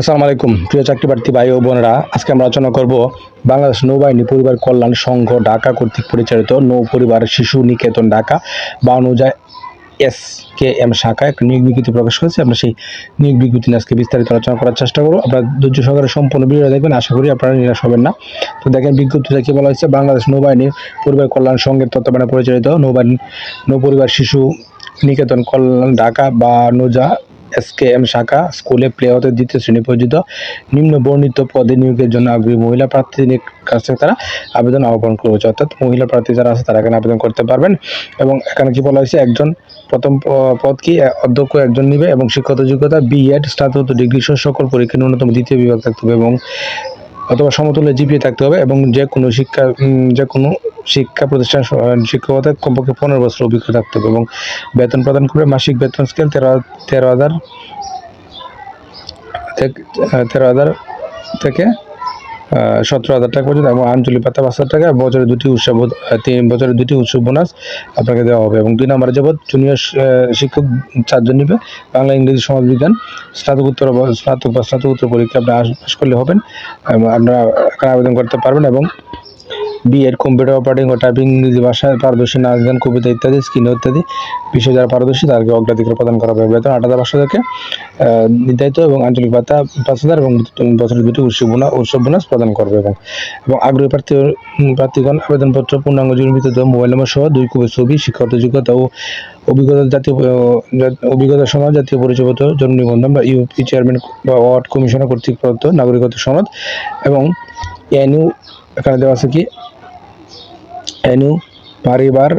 আসসালামু আলাইকুম। প্রিয় চাকরি প্রার্থী ভাই ও বোনেরা, আজকে আমরা আলোচনা করব বাংলাদেশ নৌবাহিনী পরিবার কল্যাণ সংঘ ঢাকা কর্তৃক পরিচালিত নৌ পরিবার শিশু নিকেতন ঢাকা বা অনুযায়ী এস কে এম শাখায় একটা নিয়োগ বিজ্ঞপ্তি প্রকাশ করেছে। আমরা সেই নিয়োগ বিজ্ঞপ্তি আজকে বিস্তারিত আলোচনা করার চেষ্টা করব। আপনারা ধৈর্য সহকারে সম্পূর্ণ ভিডিও দেখবেন, আশা করি আপনারা নিরাশ হবেন না। তো দেখেন, বিজ্ঞপ্তিতে কি বলা হয়েছে? বাংলাদেশ নৌবাহিনী পরিবার কল্যাণ সংঘের তত্ত্বাবধানে পরিচালিত নৌবাহিনী, নৌ পরিবার শিশু নিকেতন কল্যাণ ঢাকা বা নোজা এসকেএম শাখা স্কুলে প্লে হতে দ্বিতীয় শ্রেণি পর্যন্ত নিম্ন বর্ণিত পদে নিয়োগের জন্য আগ্রহী মহিলা প্রার্থীদের কাছে তারা আবেদন আহ্বান করেছে। অর্থাৎ মহিলা প্রার্থী যারা আছে, তারা এখানে আবেদন করতে পারবেন। এবং এখানে কি বলা হয়েছে? একজন প্রথম পদ কি? অধ্যক্ষ একজন নিবে এবং শিক্ষত যোগ্যতা বিএড স্নাতক ডিগ্রি সহ সকল পরীক্ষা ন্যূনতম দ্বিতীয় বিভাগ থাকতে হবে এবং অথবা সমতুল্য জিপিএ থাকতে হবে এবং যে কোনো শিক্ষা যে কোনো শিক্ষা প্রতিষ্ঠান শিক্ষকতা কমপক্ষে পনেরো বছর অভিজ্ঞতা থাকতে হবে এবং বেতন প্রদান করবে মাসিক বেতন স্কেল তেরো তেরো হাজার তেরো হাজার থেকে সতেরো হাজার টাকা পর্যন্ত এবং আঞ্চলিক ভাতা পাঁচ হাজার টাকা। বছরে দুটি উৎসব তিন বছরে দুটি উৎসব বোনাস আপনাকে দেওয়া হবে এবং দুই নম্বরে যাবত জুনিয়র শিক্ষক চারজন নিবে। বাংলা, ইংরেজি সমাজবিজ্ঞান স্নাতকোত্তর স্নাতক বা স্নাতকোত্তর পরীক্ষা আপনি পাস করলে হবেন এবং আপনারা আবেদন করতে পারবেন এবং বিএড কম্পিউটার অপারেটিং ও টাইপিং ইংরেজি ভাষায় পারদর্শী নাচ গান, কবিতা ইত্যাদি স্কিন ইত্যাদি, বিষয়ে যারা পারদর্শী তাদেরকে অগ্রাধিকার প্রদান করা হবে। বেতন আট হাজার পাঁচশো থেকে নির্ধারিত এবং আঞ্চলিক ভাতা পাঁচ হাজার এবং বছরের দুটি উৎসব বোনাস উৎসব বোনাস প্রদান করবে এবং এবং আগ্রহী প্রার্থী প্রার্থীগণ আবেদনপত্র, পূর্ণাঙ্গ জন্মিত মোবাইল নম্বর সহ দুই কপি ছবি, শিক্ষাগত যোগ্যতা ও অভিজ্ঞতা জাতীয় অভিজ্ঞতা সনদ জাতীয় পরিচয়পত্র, জন্ম নিবন্ধন বা ইউপি চেয়ারম্যান বা ওয়ার্ড কমিশনার কর্তৃক প্রদত্ত নাগরিকত্ব সনদ এবং এনইউ এখানে দেওয়া আছে কি? এনু পরিবার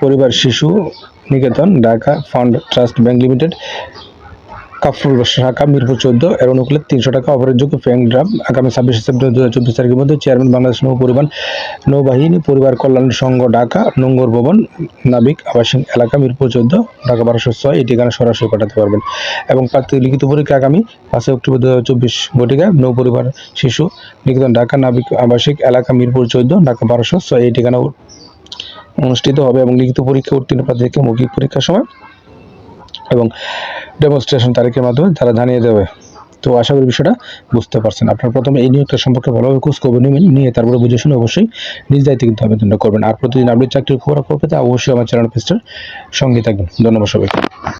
পরিবার শিশু নিকেতন Dhaka fund trust bank limited. Kafrul শাখা মিরপুর চোদ্দ। এর অনুকূলে তিনশো টাকা অপরাধযোগ্য ফ্যাং ড্রাম আগামী ছাব্বিশে সেপ্টেম্বর দু হাজার চব্বিশ তারিখের মধ্যে চেয়ারম্যান বাংলাদেশ নৌ পরিবহন নৌবাহিনী পরিবার কল্যাণ সংঘ ঢাকা, নোঙ্গর ভবন, নাবিক আবাসিক এলাকা, মিরপুর চোদ্দ, ঢাকা বারোশো ছয় এই ঠিকানা সরাসরি পাঠাতে পারবেন। এবং প্রার্থী লিখিত পরীক্ষা আগামী পাঁচই অক্টোবর দু হাজার চব্বিশ বটিকা নৌ পরিবার শিশু নিকেতন ঢাকা, নাবিক আবাসিক এলাকা, মিরপুর চোদ্দ, ঢাকা বারোশো ছয় এই ঠিকানা অনুষ্ঠিত হবে এবং লিখিত পরীক্ষা উত্তীর্ণ প্রার্থীকে মৌখিক পরীক্ষার সময় এবং ডেমনস্ট্রেশন তারিখের মাধ্যমে তারা জানিয়ে দেবে। তো আশা করি বিষয়টা বুঝতে পারছেন। আপনার প্রথমে এই নিয়োগটা সম্পর্কে ভালোভাবে খোঁজ খবর নেবেন, নিয়ে তারপরে বুঝে শুনে অবশ্যই নিজ দায়িত্বে কিন্তু আবেদনটা করবেন। আর প্রতিদিন আপনি চাকরির খবর পেতে অবশ্যই আমার চ্যানেল পেজটার সঙ্গে থাকবেন। ধন্যবাদ সবাইকে।